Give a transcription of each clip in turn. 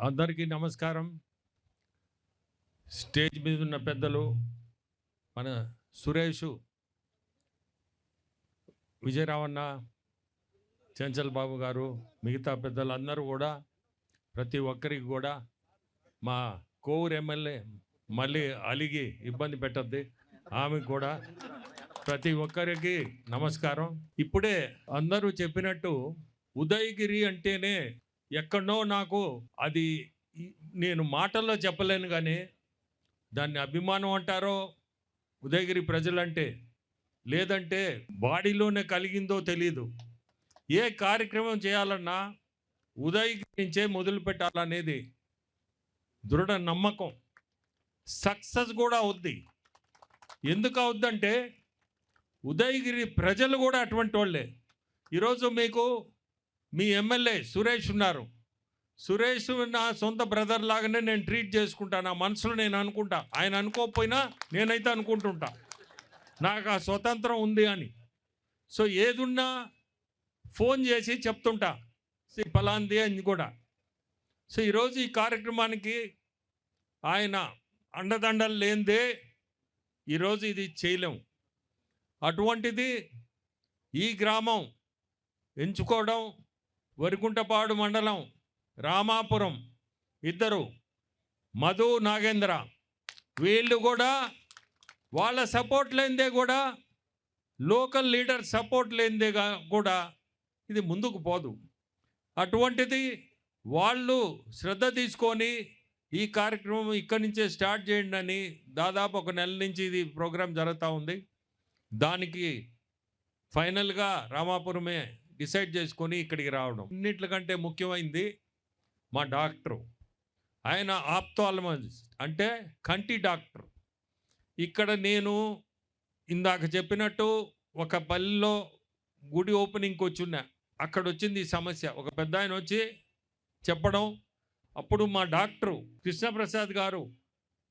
అందరికీ నమస్కారం. స్టేజ్ మీద ఉన్న పెద్దలు మన సురేష్ విజయరావన్న చెంచల్ బాబు గారు మిగతా పెద్దలు అందరూ కూడా ప్రతి ఒక్కరికి కూడా మా కోవూరు ఎమ్మెల్యే మళ్ళీ అలిగి ఇబ్బంది పెట్టద్ది. ఆమె కూడా ప్రతి ఒక్కరికి నమస్కారం. ఇప్పుడే అందరూ చెప్పినట్టు ఉదయగిరి అంటేనే ఎక్కడో నాకు అది నేను మాటల్లో చెప్పలేను కానీ దాన్ని అభిమానం అంటారో ఉదయగిరి ప్రజలంటే లేదంటే బాడీలోనే కలిగిందో తెలీదు. ఏ కార్యక్రమం చేయాలన్నా ఉదయగిరి నుంచే మొదలు పెట్టాలనేది దృఢ నమ్మకం. సక్సెస్ కూడా అవుద్ది. ఎందుకు అవుద్దంటే ఉదయగిరి ప్రజలు కూడా అటువంటి వాళ్ళే. ఈరోజు మీకు మీ ఎమ్మెల్యే సురేష్ ఉన్నారు. సురేష్ నా సొంత బ్రదర్ లాగానే నేను ట్రీట్ చేసుకుంటా. నా మనసులో నేను అనుకుంటా. ఆయన అనుకోకపోయినా నేనైతే అనుకుంటుంటా. నాకు ఆ స్వతంత్రం ఉంది అని. సో ఏదున్నా ఫోన్ చేసి చెప్తుంటా. శ్రీ ఫలాంది అని కూడా. సో ఈరోజు ఈ కార్యక్రమానికి ఆయన అండదండలు లేనిదే ఈరోజు ఇది చేయలేం. అటువంటిది ఈ గ్రామం ఎంచుకోవడం వరికుంటపాడు మండలం రామాపురం ఇద్దరు మధు నాగేంద్ర. వీళ్ళు కూడా వాళ్ళ సపోర్ట్ లేనిదే కూడా లోకల్ లీడర్ సపోర్ట్ లేనిదే కూడా ఇది ముందుకు పోదు. అటువంటిది వాళ్ళు శ్రద్ధ తీసుకొని ఈ కార్యక్రమం ఇక్కడి నుంచే స్టార్ట్ చేయండి అని దాదాపు ఒక నెల నుంచి ఇది ప్రోగ్రాం జరుగుతూ ఉంది. దానికి ఫైనల్గా రామాపురమే డిసైడ్ చేసుకొని ఇక్కడికి రావడం. అన్నిటికంటే ముఖ్యమైంది మా డాక్టరు. ఆయన ఆప్తాలమాలజిస్ట్ అంటే కంటి డాక్టర్. ఇక్కడ నేను ఇందాక చెప్పినట్టు ఒక పల్లెలో గుడి ఓపెనింగ్కి వచ్చిన్నా. అక్కడ వచ్చింది ఈ సమస్య. ఒక పెద్ద ఆయన వచ్చి చెప్పడం. అప్పుడు మా డాక్టరు కృష్ణప్రసాద్ గారు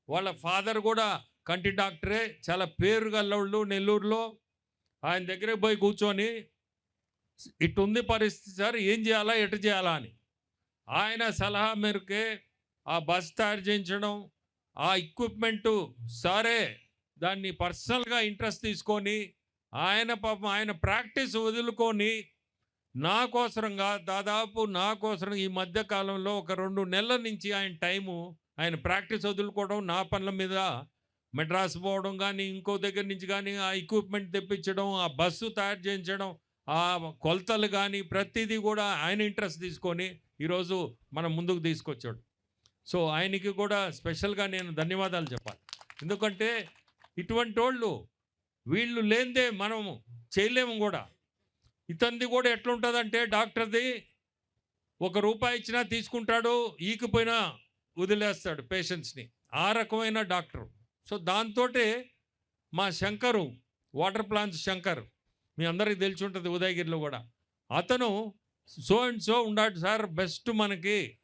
వాళ్ళ ఫాదర్ కూడా కంటి డాక్టరే. చాలా పేరు గల్లవాళ్ళు నెల్లూరులో. ఆయన దగ్గరికి పోయి కూర్చొని ఇటుంది పరిస్థితి సార్ ఏం చేయాలా ఎటు చేయాలా అని. ఆయన సలహా మేరకే ఆ బస్ తయారు చేయించడం ఆ ఎక్విప్మెంటు సరే దాన్ని పర్సనల్గా ఇంట్రెస్ట్ తీసుకొని ఆయన పాపం ఆయన ప్రాక్టీస్ వదులుకొని నా కోసరంగా దాదాపు నా కోసరం ఈ మధ్య కాలంలో ఒక రెండు నెలల నుంచి ఆయన టైము ఆయన ప్రాక్టీస్ వదులుకోవడం నా పనుల మీద మెడ్రాస్ పోవడం కానీ ఇంకో దగ్గర నుంచి కానీ ఆ ఎక్విప్మెంట్ తెప్పించడం ఆ బస్సు తయారు చేయించడం ఆ కొలతలు కానీ ప్రతిదీ కూడా ఆయన ఇంట్రెస్ట్ తీసుకొని ఈరోజు మనం ముందుకు తీసుకొచ్చాడు. సో ఆయనకి కూడా స్పెషల్గా నేను ధన్యవాదాలు చెప్పాలి. ఎందుకంటే ఇటువంటి వాళ్ళు వీళ్ళు లేనిదే మనం చేయలేము కూడా. ఇతనిది కూడా ఎట్లుంటుందంటే డాక్టర్ది ఒక రూపాయి ఇచ్చినా తీసుకుంటాడు ఈకిపోయినా వదిలేస్తాడు పేషెంట్స్ని. ఆ రకమైన డాక్టర్. సో దాంతో మా శంకరు వాటర్ ప్లాంట్స్ శంకర్ మీ అందరికీ తెలిసి ఉంటుంది ఉదయగిరిలో కూడా. అతను సో అండ్ సో ఉన్నాడు సార్ బెస్ట్ మనకి.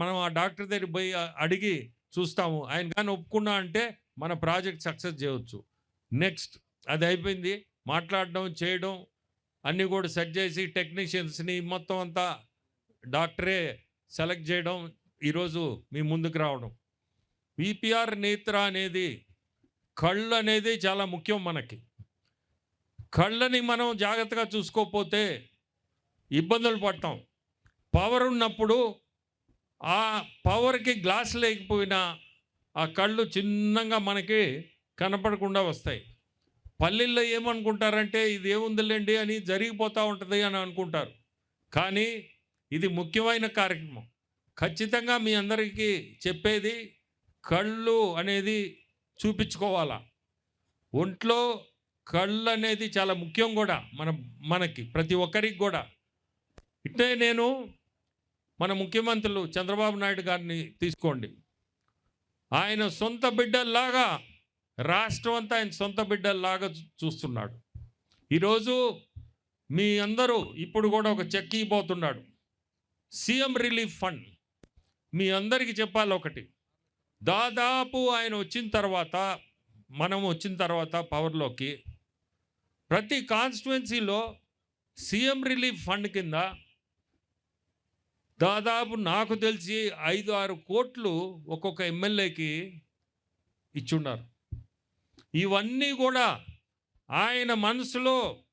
మనం ఆ డాక్టర్ దగ్గరికి పోయి అడిగి చూస్తాము. ఆయన కానీ ఒప్పుకున్నా అంటే మన ప్రాజెక్ట్ సక్సెస్ చేయవచ్చు నెక్స్ట్ అది అయిపోయింది. మాట్లాడడం చేయడం అన్నీ కూడా సెట్ చేసి టెక్నీషియన్స్ని మొత్తం అంతా డాక్టరే సెలెక్ట్ చేయడం ఈరోజు మీ ముందుకు రావడం. విపిఆర్ నేత్ర అనేది కళ్ళు అనేది చాలా ముఖ్యం మనకి. కళ్ళని మనం జాగ్రత్తగా చూసుకోకపోతే ఇబ్బందులు పడతాం. పవర్ ఉన్నప్పుడు ఆ పవర్కి గ్లాస్ లేకపోయినా ఆ కళ్ళు చిన్నగా మనకి కనపడకుండా వస్తాయి. పల్లెల్లో ఏమనుకుంటారంటే ఇది ఏముందిలేండి అని జరిగిపోతూ ఉంటుంది అని అనుకుంటారు. కానీ ఇది ముఖ్యమైన కార్యక్రమం. ఖచ్చితంగా మీ అందరికీ చెప్పేది కళ్ళు అనేది చూపించుకోవాలా. ఒంట్లో కళ్ళు అనేది చాలా ముఖ్యం కూడా మన మనకి ప్రతి ఒక్కరికి కూడా. ఇట్టే నేను మన ముఖ్యమంత్రులు చంద్రబాబు నాయుడు గారిని తీసుకోండి. ఆయన సొంత బిడ్డల్లాగా రాష్ట్రం అంతా ఆయన సొంత బిడ్డల్లాగా చూస్తున్నాడు. ఈరోజు మీ అందరూ ఇప్పుడు కూడా ఒక చెక్ ఇవ్వబోతున్నాడు. CM relief fund. మీ అందరికీ చెప్పాలి ఒకటి. దాదాపు ఆయన వచ్చిన తర్వాత మనం వచ్చిన తర్వాత పవర్లోకి ప్రతి కాన్స్టిట్యున్సీలో సీఎం రిలీఫ్ ఫండ్ కింద దాదాపు నాకు తెలిసి ఐదు ఆరు కోట్లు ఒక్కొక్క ఎమ్మెల్యేకి ఇచ్చున్నారు ఇవన్నీ కూడా ఆయన మనసులో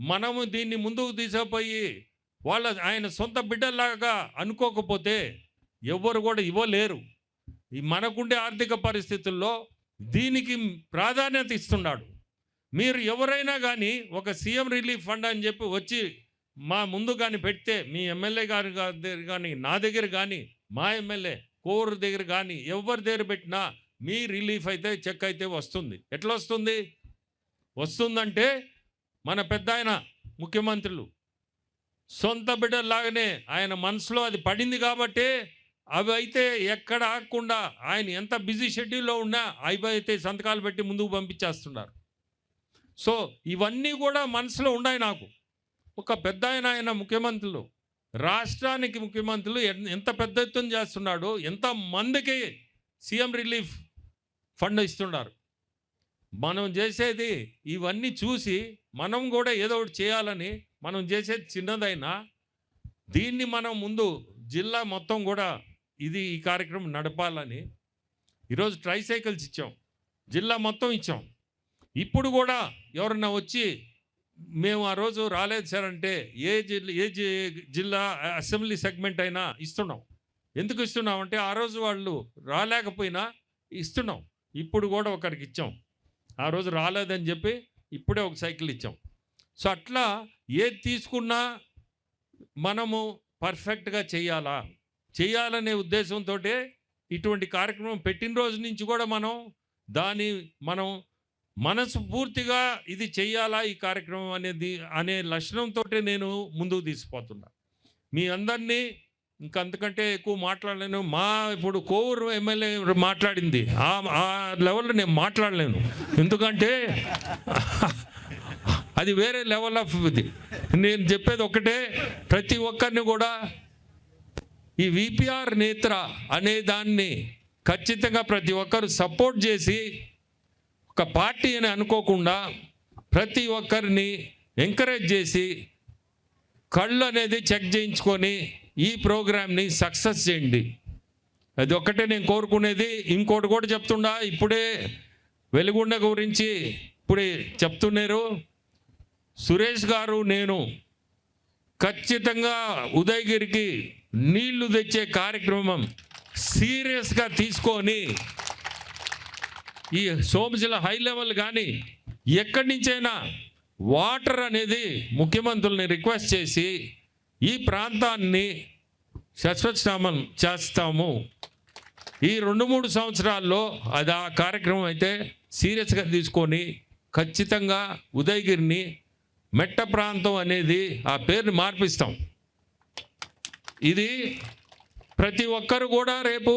మనము దీన్ని ముందుకు తీసుకుపోయి వాళ్ళ ఆయన సొంత బిడ్డలాగా అనుకోకపోతే ఎవ్వరు కూడా ఇవ్వలేరు. ఈ మనకుండే ఆర్థిక పరిస్థితుల్లో దీనికి ప్రాధాన్యత ఇస్తున్నాడు. మీరు ఎవరైనా కానీ ఒక సీఎం రిలీఫ్ ఫండ్ అని చెప్పి వచ్చి మా ముందు కానీ పెడితే మీ ఎమ్మెల్యే గారి దగ్గర కానీ నా దగ్గర కానీ మా ఎమ్మెల్యే కోరు దగ్గర కానీ ఎవరి దగ్గర పెట్టినా మీ రిలీఫ్ అయితే చెక్ అయితే వస్తుంది. ఎట్లా వస్తుంది? వస్తుందంటే మన పెద్ద ఆయన ముఖ్యమంత్రులు. సొంత బిడ్డలాగానే ఆయన మనసులో అది పడింది కాబట్టి అవి అయితే ఎక్కడ ఆగకుండా ఆయన ఎంత బిజీ షెడ్యూల్లో ఉన్నా అవి అయితే సంతకాలు పెట్టి ముందుకు పంపించేస్తున్నారు. సో ఇవన్నీ కూడా మనసులో ఉన్నాయి నాకు. ఒక పెద్ద ఆయన ఆయన ముఖ్యమంత్రులు రాష్ట్రానికి ముఖ్యమంత్రులు ఎంత పెద్ద ఎత్తున చేస్తున్నాడు ఎంత మందికి సీఎం రిలీఫ్ ఫండ్ ఇస్తున్నారు. మనం చేసేది ఇవన్నీ చూసి మనం కూడా ఏదో ఒకటి చేయాలని మనం చేసేది చిన్నదైనా దీన్ని మనం ముందు జిల్లా మొత్తం కూడా ఇది ఈ కార్యక్రమం నడపాలని ఈరోజు ట్రైసైకిల్స్ ఇచ్చాం. జిల్లా మొత్తం ఇచ్చాం. ఇప్పుడు కూడా ఎవరన్నా వచ్చి మేము ఆ రోజు రాలేదు సార్ అంటే ఏ జిల్లా ఏ జి- జిల్లా అసెంబ్లీ సెగ్మెంట్ అయినా ఇస్తున్నాం. ఎందుకు ఇస్తున్నాం అంటే ఆ రోజు వాళ్ళు రాలేకపోయినా ఇస్తున్నాం. ఇప్పుడు కూడా ఒకరికి ఇచ్చాం. ఆ రోజు రాలేదని చెప్పి ఇప్పుడే ఒక సైకిల్ ఇచ్చాం. సో అట్లా ఏది తీసుకున్నా మనము పర్ఫెక్ట్గా చేయాలా? చేయాలనే ఉద్దేశంతో ఇటువంటి కార్యక్రమం పెట్టిన రోజు నుంచి కూడా మనం దాని మనం మనసు పూర్తిగా ఇది చేయాలా ఈ కార్యక్రమం అనేది అనే లక్షణంతో నేను ముందుకు తీసిపోతున్నా. మీ అందరినీ ఇంకంతకంటే ఎక్కువ మాట్లాడలేను. మా ఇప్పుడు కోవూరు ఎమ్మెల్యే మాట్లాడింది. ఆ ఆ లెవెల్లో నేను మాట్లాడలేను. ఎందుకంటే అది వేరే లెవెల్ ఆఫ్ ఇది. నేను చెప్పేది ఒకటే ప్రతి ఒక్కరిని కూడా ఈ విపిఆర్ నేత్ర అనే దాన్ని ఖచ్చితంగా ప్రతి ఒక్కరు సపోర్ట్ చేసి ఒక పార్టీ అని అనుకోకుండా ప్రతి ఒక్కరిని ఎంకరేజ్ చేసి కళ్ళు అనేది చెక్ చేయించుకొని ఈ ప్రోగ్రామ్ని సక్సెస్ చేయండి. అది ఒక్కటే నేను కోరుకునేది. ఇంకోటి కూడా చెప్తుండా ఇప్పుడే వెలుగుండ గురించి ఇప్పుడే చెప్తున్నారు. సురేష్ గారు నేను ఖచ్చితంగా ఉదయగిరికి నీళ్ళు తెచ్చే కార్యక్రమం సీరియస్గా తీసుకొని ఈ సోమశిల హై లెవెల్ కానీ ఎక్కడి నుంచైనా వాటర్ అనేది ముఖ్యమంత్రుల్ని రిక్వెస్ట్ చేసి ఈ ప్రాంతాన్ని శాశ్వతనామం చేస్తాము. ఈ రెండు మూడు సంవత్సరాల్లో అది ఆ కార్యక్రమం అయితే సీరియస్గా తీసుకొని ఖచ్చితంగా ఉదయగిరిని మెట్ట ప్రాంతం అనేది ఆ పేరుని మార్పిస్తాం. ఇది ప్రతి ఒక్కరు కూడా రేపు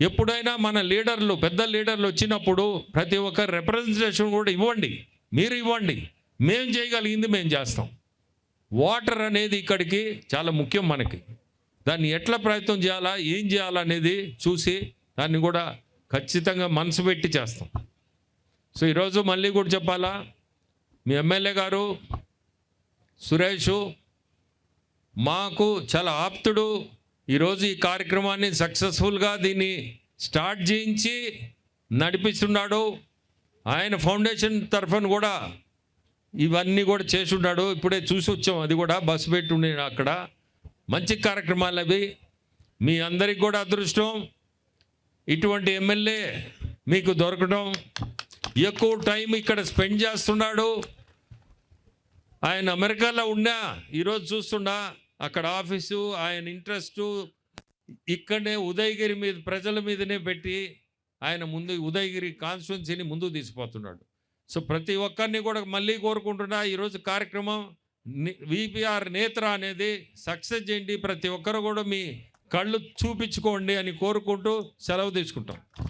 ఎప్పుడైనా మన లీడర్లు పెద్ద లీడర్లు వచ్చినప్పుడు ప్రతి ఒక్కరు రిప్రజెంటేషన్ కూడా ఇవ్వండి. మీరు ఇవ్వండి. మేము చేయగలిగింది మేము చేస్తాం. వాటర్ అనేది ఇక్కడికి చాలా ముఖ్యం మనకి. దాన్ని ఎట్లా ప్రయత్నం చేయాలా ఏం చేయాలా అనేది చూసి దాన్ని కూడా ఖచ్చితంగా మనసు పెట్టి చేస్తాం. సో ఈరోజు మళ్ళీ కూడా చెప్పాలా మీ ఎమ్మెల్యే గారు సురేషు మాకు చాలా ఆప్తుడు ఈరోజు ఈ కార్యక్రమాన్ని సక్సెస్ఫుల్గా దీన్ని స్టార్ట్ చేయించి నడిపిస్తున్నాడు. ఆయన ఫౌండేషన్ తరఫున కూడా ఇవన్నీ కూడా చేసి ఉన్నాడు ఇప్పుడే చూసి వచ్చాం. అది కూడా బస్సు పెట్టి ఉండే అక్కడ. మంచి కార్యక్రమాలు అవి. మీ అందరికి కూడా అదృష్టం. ఇటువంటి ఎమ్మెల్యే మీకు దొరకడం. ఎక్కువ టైం ఇక్కడ స్పెండ్ చేస్తున్నాడు. ఆయన అమెరికాలో ఉన్నా ఈరోజు చూస్తున్నా అక్కడ ఆఫీసు ఆయన ఇంట్రెస్ట్ ఇక్కడనే ఉదయగిరి మీద ప్రజల మీదనే పెట్టి ఆయన ముందు ఉదయగిరి కాన్స్టిట్యున్సీని ముందుకు తీసిపోతున్నాడు. సో ప్రతి ఒక్కరిని కూడా మళ్ళీ కోరుకుంటున్నా ఈరోజు కార్యక్రమం విపిఆర్ నేత్ర అనేది సక్సెస్ చేయండి. ప్రతి ఒక్కరు కూడా మీ కళ్ళు చూపించుకోండి అని కోరుకుంటూ సెలవు తీసుకుంటాం.